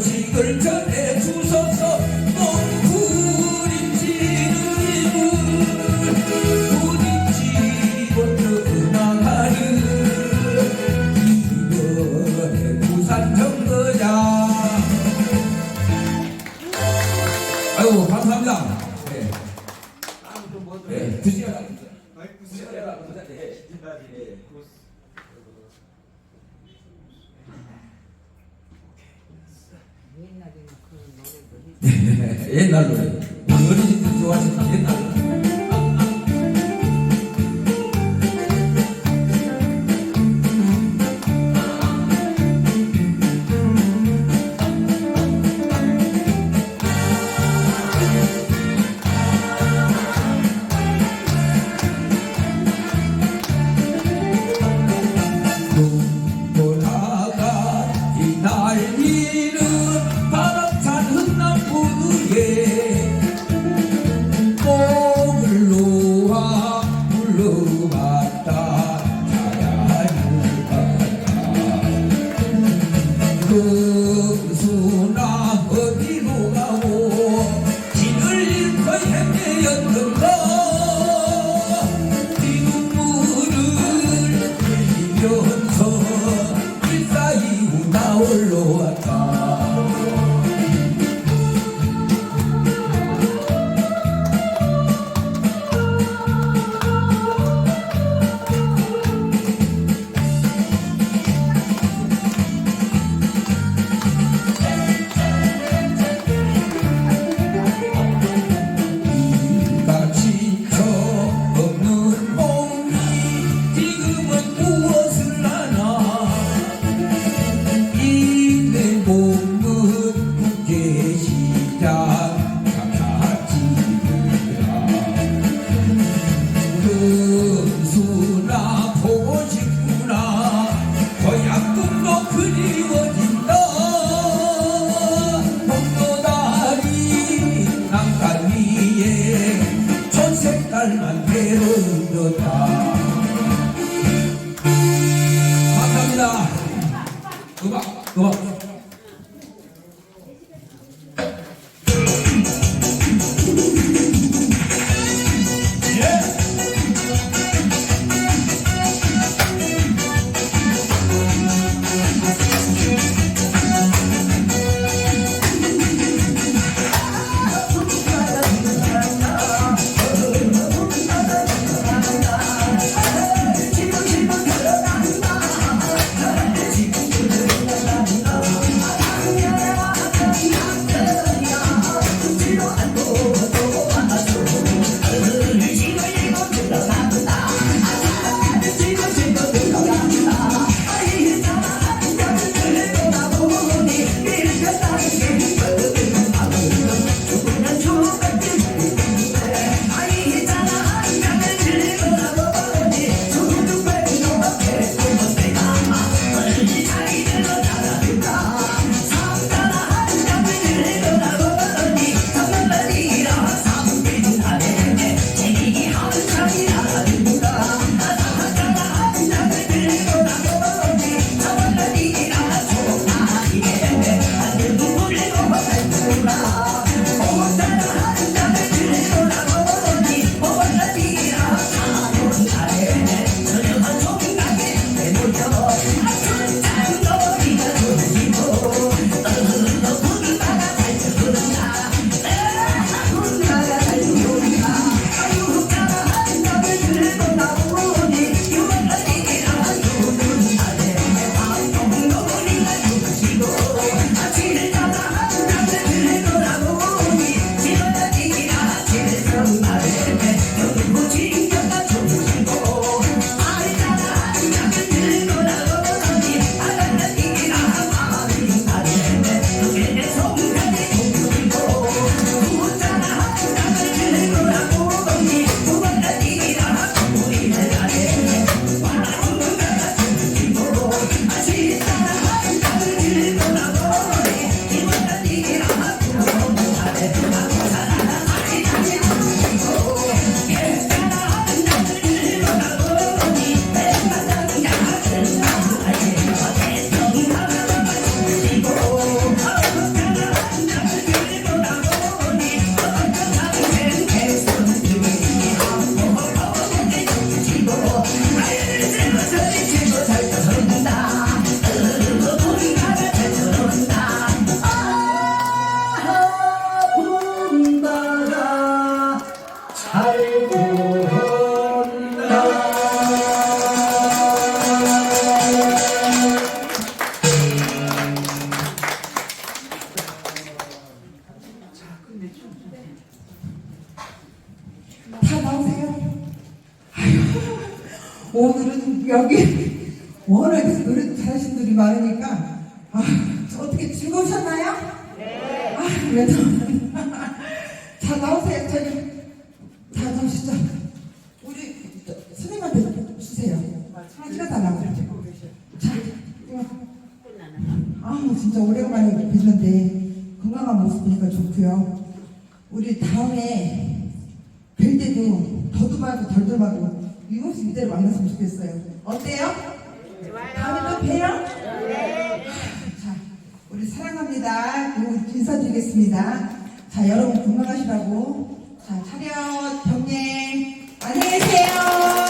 음식을 감사합니다. 옛날 노래. 방울이 좋아하신 옛날 노래. 음악 I'm 여기 워낙 노래 잘하시는 분들이 많으니까 아, 저 어떻게 즐거우셨나요? 네. 아, 그래도 자 나오세요. 저기 자 나오시죠. 우리 저, 선생님한테 주세요. 찍어달라고. 자, 이거. 아 진짜 오래간만에 뵀는데 건강한 모습 보니까 좋고요. 우리 다음에 뵐 때도 더도 말고 덜도 말고 유금씨 그대로 만났으면 좋겠어요. 어때요? 좋아요. 다음에 또 봬요? 네. 자, 우리 사랑합니다. 그리고 인사드리겠습니다. 자, 여러분 건강하시라고. 자, 차렷 경례. 안녕히 계세요.